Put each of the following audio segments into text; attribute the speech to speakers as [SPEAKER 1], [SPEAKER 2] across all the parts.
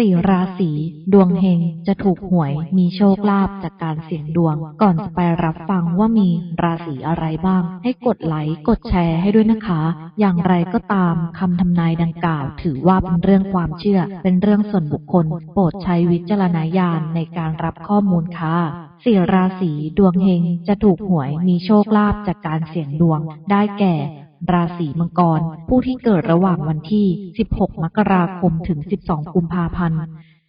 [SPEAKER 1] สี่ราศีดวงเฮงจะถูกหวยมีโชคลาภจากการเสี่ยงดวง ก่อนจะไปรับฟังว่ามีราศีอะไรบ้าง ให้กดไลค์กดแชร์ให้ด้วยนะคะ อย่างไรก็ตามคำทำนายดังกล่าว ถือว่าเป็นเรื่องความเชื่อ เป็นเรื่องส่วนบุคคล โปรดใช้วิจารณญาณในการรับข้อมูลค่ะสี่ราศีดวงเฮงจะถูกหวยมีโชคลาภจากการเสี่ยงดวงได้แก่ ราศีมังกร ผู้ที่เกิดระหว่างวันที่ 16 มกราคม ถึง 12 กุมภาพันธ์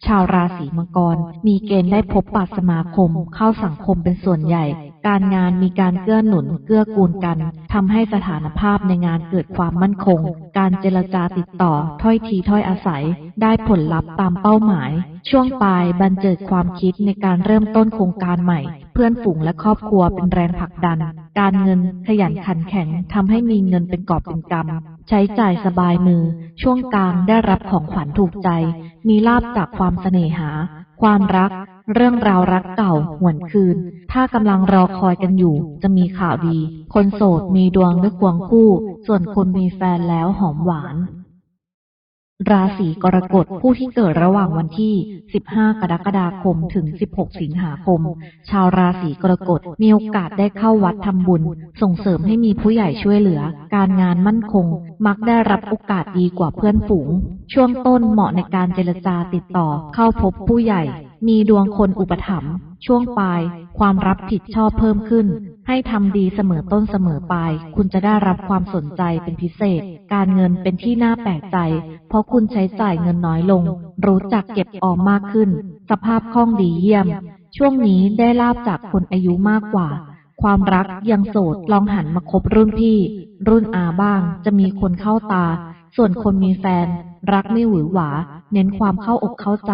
[SPEAKER 1] ชาวราศีมังกร มีเกณฑ์ได้พบปะสมาคม เข้าสังคมเป็นส่วนใหญ่ การงานมีการเกื้อหนุน เกื้อกูลกันทำให้สถานภาพในงานเกิดความมั่นคง การเจรจาติดต่อ ถ้อยทีถ้อยอาศัย ได้ผลลัพธ์ตามเป้าหมาย ช่วงปลายบันเจิดความคิดในการเริ่มต้นโครงการใหม่ พื่อนฝูงและครอบครัวเป็นแรงผลักดัน การเงินขยันขันแข็งทำให้มีเงินเป็นกอบเป็นกำใช้จ่ายสบายมือ ช่วงกลางได้รับของขวัญถูกใจ มีลาบจากความเสน่หา ความรัก เรื่องราวรักเก่าหวนคืน ถ้ากำลังรอคอยกันอยู่ จะมีข่าวดี คนโสดมีดวงด้ควงคู่ ส่วนคนมีแฟนแล้วหอมหวาน ราศีกรกฎผู้ที่เกิดระหว่างวันที่ 15 กรกฎาคม ถึง 16 สิงหาคม ชาวราศีกรกฎมีโอกาสได้เข้าวัดทำบุญ ส่งเสริมให้มีผู้ใหญ่ช่วยเหลือ การงานมั่นคง มักได้รับโอกาสดีกว่าเพื่อนฝูง ช่วงต้นเหมาะในการเจรจาติดต่อ เข้าพบผู้ใหญ่ มีดวงคนอุปถัมภ์ช่วงปลาย ความรับผิดชอบเพิ่มขึ้น ให้ทำดีเสมอต้นเสมอปลาย คุณจะได้รับความสนใจเป็นพิเศษ การเงินเป็นที่น่าแปลกใจ เพราะคุณใช้จ่ายเงินน้อยลง รู้จักเก็บออมมากขึ้น สภาพคล่องดีเยี่ยม ช่วงนี้ได้ลาบจากคนอายุมากกว่า ความรักยังโสดลองหันมาคบรุ่นพี่ รุ่นอาบ้าง จะมีคนเข้าตา ส่วนคนมีแฟน รักไม่หวือหวา เน้นความเข้าอกเข้าใจ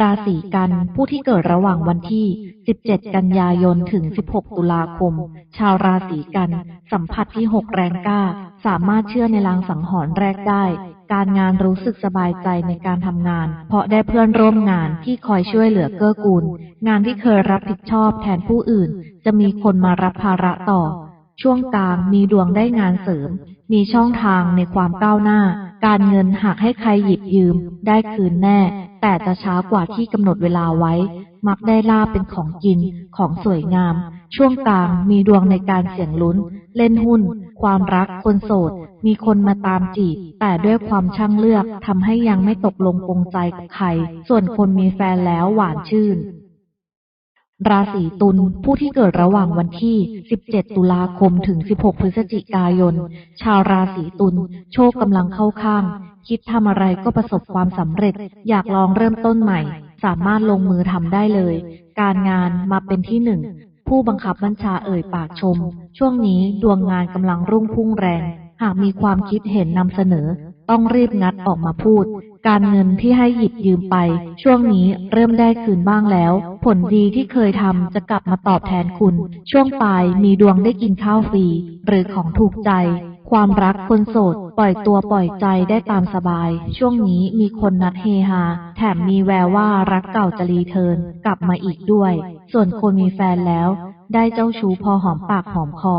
[SPEAKER 1] ราศีกันผู้ที่เกิดระหว่างวันที่ 17 กันยายน ถึง 16 ตุลาคม ชาวราศีกัน สัมผัสที่ 6 แรงกล้า สามารถเชื่อในลางสังหรณ์แรกได้ การงานรู้สึกสบายใจในการทำงาน เพราะได้เพื่อนร่วมงานที่คอยช่วยเหลือเกื้อกูล งานที่เคยรับผิดชอบแทนผู้อื่น จะมีคนมารับภาระต่อ ช่วงกลางมีดวงได้งานเสริม มีช่องทางในความก้าวหน้า การเงินหากให้ใครหยิบยืมได้คืนแน่ แต่จะช้ากว่าที่กำหนดเวลาไว้ มักได้ลาบเป็นของกินของสวยงาม ช่วงกลางมีดวงในการเสี่ยงลุ้น เล่นหุ้น ความรักคนโสด มีคนมาตามจีบ แต่ด้วยความช่างเลือกทำให้ยังไม่ตกลงปรงใจกับใคร ส่วนคนมีแฟนแล้วหวานชื่น ราศีตุลผู้ที่เกิดระหว่างวันที่ 17 ตุลาคมถึง 16 พฤศจิกายน ชาวราศีตุลโชคกำลังเข้าข้าง คิดทำอะไรก็ประสบความสำเร็จ อยากลองเริ่มต้นใหม่ สามารถลงมือทำได้เลย การงานมาเป็นที่หนึ่ง ผู้บังคับบัญชาเอ่ยปากชม ช่วงนี้ดวงงานกำลังรุ่งพุ่งแรง หากมีความคิดเห็นนำเสนอ ต้องรีบงัดออกมาพูด การเงินที่ให้หยิบยืมไป ช่วงนี้เริ่มได้คืนบ้างแล้ว ผลดีที่เคยทำจะกลับมาตอบแทนคุณ ช่วงปลายมีดวงได้กินข้าวฟรีหรือของถูกใจ ความรักคนโสด ปล่อยตัวปล่อยใจได้ตามสบาย ช่วงนี้มีคนนัดเฮฮา แถมมีแววว่ารักเก่าจะรีเทิร์นกลับมาอีกด้วย ส่วนคนมีแฟนแล้ว ได้เจ้าชู้พอหอมปากหอมคอ